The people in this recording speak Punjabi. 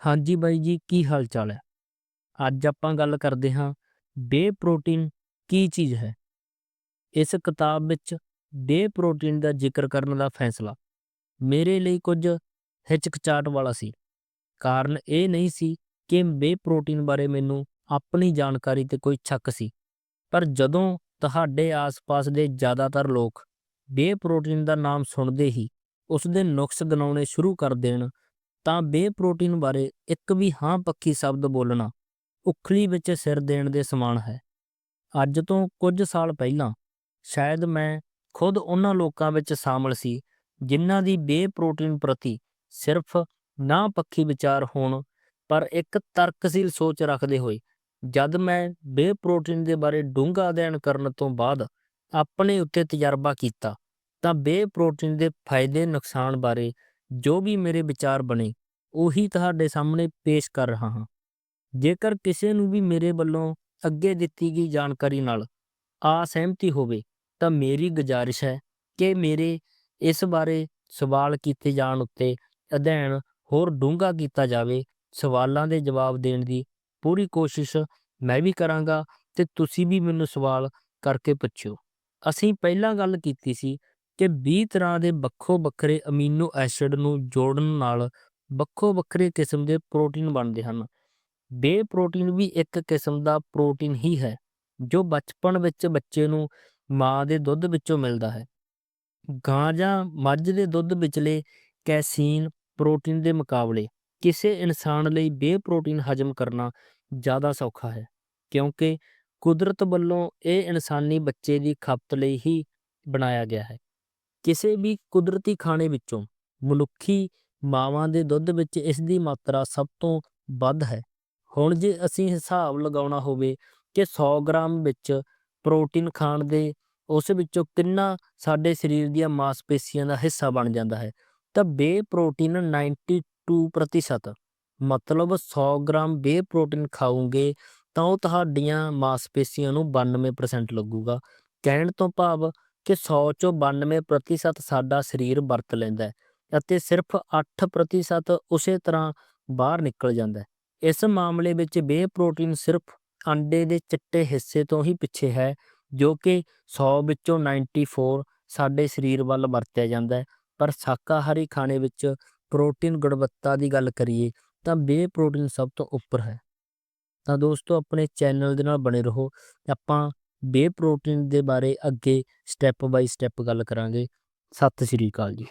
ਹਾਂਜੀ ਬਾਈ ਜੀ, ਕੀ ਹਾਲ ਚਾਲ ਹੈ? ਅੱਜ ਆਪਾਂ ਗੱਲ ਕਰਦੇ ਹਾਂ ਵੇ ਪ੍ਰੋਟੀਨ ਕੀ ਚੀਜ਼ ਹੈ? ਇਸ ਕਿਤਾਬ ਵਿੱਚ ਵੇ ਪ੍ਰੋਟੀਨ ਦਾ ਜ਼ਿਕਰ ਕਰਨ ਦਾ ਫੈਸਲਾ ਮੇਰੇ ਲਈ ਕੁਝ ਹਿਚਕਚਾਟ ਵਾਲਾ ਸੀ। ਕਾਰਨ ਇਹ ਨਹੀਂ ਸੀ ਕਿ ਵੇ ਪ੍ਰੋਟੀਨ ਬਾਰੇ ਮੈਨੂੰ ਆਪਣੀ ਜਾਣਕਾਰੀ ਤੇ ਕੋਈ ਸ਼ੱਕ ਸੀ, ਪਰ ਜਦੋਂ ਤੁਹਾਡੇ ਆਸ-ਪਾਸ ਦੇ ਜ਼ਿਆਦਾਤਰ ਲੋਕ ਵੇ ਪ੍ਰੋਟੀਨ ਦਾ ਨਾਮ ਸੁਣਦੇ ਹੀ ਉਸ ਦੇ ਨੁਕਸ ਗਨਾਉਣੇ ਸ਼ੁਰੂ ਕਰ ਦੇਣ ਤਾਂ ਵੇ ਪ੍ਰੋਟੀਨ ਬਾਰੇ ਇੱਕ ਵੀ ਹਾਂ ਪੱਖੀ ਸ਼ਬਦ ਬੋਲਣਾ ਉਖਲੀ ਵਿੱਚ ਸਿਰ ਦੇਣ ਦੇ ਸਮਾਨ ਹੈ। ਅੱਜ ਤੋਂ ਕੁਝ ਸਾਲ ਪਹਿਲਾਂ ਸ਼ਾਇਦ ਮੈਂ ਖੁਦ ਉਹਨਾਂ ਲੋਕਾਂ ਵਿੱਚ ਸ਼ਾਮਲ ਸੀ ਜਿਨ੍ਹਾਂ ਦੀ ਵੇ ਪ੍ਰੋਟੀਨ ਪ੍ਰਤੀ ਸਿਰਫ ਨਾ ਪੱਖੀ ਵਿਚਾਰ ਹੋਣ ਪਰ ਇੱਕ ਤਰਕਸ਼ੀਲ ਸੋਚ ਰੱਖਦੇ ਹੋਏ ਜਦ ਮੈਂ ਵੇ ਪ੍ਰੋਟੀਨ ਦੇ ਬਾਰੇ ਡੂੰਘਾ ਅਧਿਐਨ ਕਰਨ ਤੋਂ ਬਾਅਦ ਆਪਣੇ ਉੱਤੇ ਤਜਰਬਾ ਕੀਤਾ ਤਾਂ ਵੇ ਪ੍ਰੋਟੀਨ ਦੇ ਫਾਇਦੇ ਨੁਕਸਾਨ ਬਾਰੇ ਜੋ ਵੀ ਮੇਰੇ ਵਿਚਾਰ ਬਣੇ, ਉਹੀ ਤੁਹਾਡੇ ਸਾਹਮਣੇ ਪੇਸ਼ ਕਰ ਰਹਾ ਹਾਂ। ਜੇਕਰ ਕਿਸੇ ਨੂੰ ਵੀ ਮੇਰੇ ਵੱਲੋਂ ਅੱਗੇ ਦਿੱਤੀ ਗਈ ਜਾਣਕਾਰੀ ਨਾਲ ਅਸਹਿਮਤੀ ਹੋਵੇ, ਤਾਂ ਮੇਰੀ ਗੁਜ਼ਾਰਿਸ਼ ਹੈ ਕਿ ਮੇਰੇ ਇਸ ਬਾਰੇ ਸਵਾਲ ਕੀਤੇ ਜਾਣ ਉੱਤੇ ਅਧਿਐਨ ਹੋਰ ਡੂੰਘਾ ਕੀਤਾ ਜਾਵੇ। ਸਵਾਲਾਂ ਦੇ ਜਵਾਬ ਦੇਣ ਦੀ ਪੂਰੀ ਕੋਸ਼ਿਸ਼ ਮੈਂ ਵੀ ਕਰਾਂਗਾ ਤੇ ਤੁਸੀਂ ਵੀ ਮੈਨੂੰ ਸਵਾਲ ਕਰਕੇ ਪੁੱਛਿਓ। ਅਸੀਂ ਪਹਿਲਾਂ ਗੱਲ ਕੀਤੀ ਸੀ ਕਿ 20 ਤਰ੍ਹਾਂ ਦੇ ਵੱਖੋ ਵੱਖਰੇ ਅਮੀਨੋ ਐਸਿਡ ਨੂੰ ਜੋੜਨ ਨਾਲ ਵੱਖੋ ਵੱਖਰੇ ਕਿਸਮ ਦੇ ਪ੍ਰੋਟੀਨ ਬਣਦੇ ਹਨ। ਵੇ ਪ੍ਰੋਟੀਨ ਵੀ ਇੱਕ ਕਿਸਮ ਦਾ ਪ੍ਰੋਟੀਨ ਹੀ ਹੈ, ਜੋ ਬਚਪਨ ਵਿੱਚ ਬੱਚੇ ਨੂੰ ਮਾਂ ਦੇ ਦੁੱਧ ਵਿੱਚੋਂ ਮਿਲਦਾ ਹੈ। ਗਾਂ ਜਾਂ ਮੱਝ ਦੇ ਦੁੱਧ ਵਿਚਲੇ ਕੈਸੀਨ ਪ੍ਰੋਟੀਨ ਦੇ ਮੁਕਾਬਲੇ ਕਿਸੇ ਇਨਸਾਨ ਲਈ ਵੇ ਪ੍ਰੋਟੀਨ ਹਜਮ ਕਰਨਾ ਜ਼ਿਆਦਾ ਸੌਖਾ ਹੈ, ਕਿਉਂਕਿ ਕੁਦਰਤ ਵੱਲੋਂ ਇਹ ਇਨਸਾਨੀ ਬੱਚੇ ਦੀ ਖਪਤ ਲਈ ਹੀ ਬਣਾਇਆ ਗਿਆ ਹੈ। ਕਿਸੇ ਵੀ ਕੁਦਰਤੀ ਖਾਣੇ ਵਿੱਚੋਂ ਮਨੁੱਖੀ ਮਾਵਾਂ ਦੇ ਦੁੱਧ ਵਿੱਚ ਇਸ ਦੀ ਮਾਤਰਾ ਸਭ ਤੋਂ ਵੱਧ ਹੈ। ਹੁਣ ਜੇ ਅਸੀਂ ਹਿਸਾਬ ਲਗਾਉਣਾ ਹੋਵੇ ਕਿ 100 ਗ੍ਰਾਮ ਵਿੱਚ ਪ੍ਰੋਟੀਨ ਖਾਣ ਦੇ ਉਸ ਵਿੱਚੋਂ ਕਿੰਨਾ ਸਾਡੇ ਸਰੀਰ ਦੀਆਂ ਮਾਸਪੇਸ਼ੀਆਂ ਦਾ ਹਿੱਸਾ ਬਣ ਜਾਂਦਾ ਹੈ, ਤਾਂ ਬੇ ਪ੍ਰੋਟੀਨ 92% ਮਤਲਬ 100 ਗ੍ਰਾਮ ਬੇ ਪ੍ਰੋਟੀਨ ਖਾਓਗੇ ਤਾਂ ਉਹ ਤੁਹਾਡੀਆਂ ਮਾਸਪੇਸ਼ੀਆਂ ਨੂੰ 92% ਲੱਗੂਗਾ। ਕਹਿਣ ਤੋਂ ਭਾਵ ਕਿ 100 ਚੋਂ 92% ਸਾਡਾ ਸਰੀਰ ਵਰਤ ਲੈਂਦਾ ਹੈ ਅਤੇ ਸਿਰਫ 8% ਉਸੇ ਤਰ੍ਹਾਂ ਬਾਹਰ ਨਿਕਲ ਜਾਂਦਾ ਹੈ। ਇਸ ਮਾਮਲੇ ਵਿੱਚ ਬੇ ਪ੍ਰੋਟੀਨ ਸਿਰਫ ਅੰਡੇ ਦੇ ਚਿੱਟੇ ਹਿੱਸੇ ਤੋਂ ਹੀ ਪਿੱਛੇ ਹੈ, ਜੋ ਕਿ 100 ਵਿੱਚੋਂ 94 ਸਾਡੇ ਸਰੀਰ ਵੱਲ ਵਰਤਿਆ ਜਾਂਦਾ ਹੈ। ਪਰ ਸ਼ਾਕਾਹਾਰੀ ਖਾਣੇ ਵਿੱਚ ਪ੍ਰੋਟੀਨ ਗੁਣਵੱਤਾ ਦੀ ਗੱਲ ਕਰੀਏ ਤਾਂ ਵੇ ਪ੍ਰੋਟੀਨ ਸਭ ਤੋਂ ਉੱਪਰ ਹੈ। ਤਾਂ ਦੋਸਤੋ, ਆਪਣੇ ਚੈਨਲ ਦੇ ਨਾਲ ਬਣੇ ਰਹੋ। ਆਪਾਂ ਬੇ ਪ੍ਰੋਟੀਨ ਦੇ ਬਾਰੇ ਅੱਗੇ ਸਟੈਪ ਬਾਈ ਸਟੈਪ ਗੱਲ ਕਰਾਂਗੇ। ਸਤਿ ਸ਼੍ਰੀ ਅਕਾਲ ਜੀ।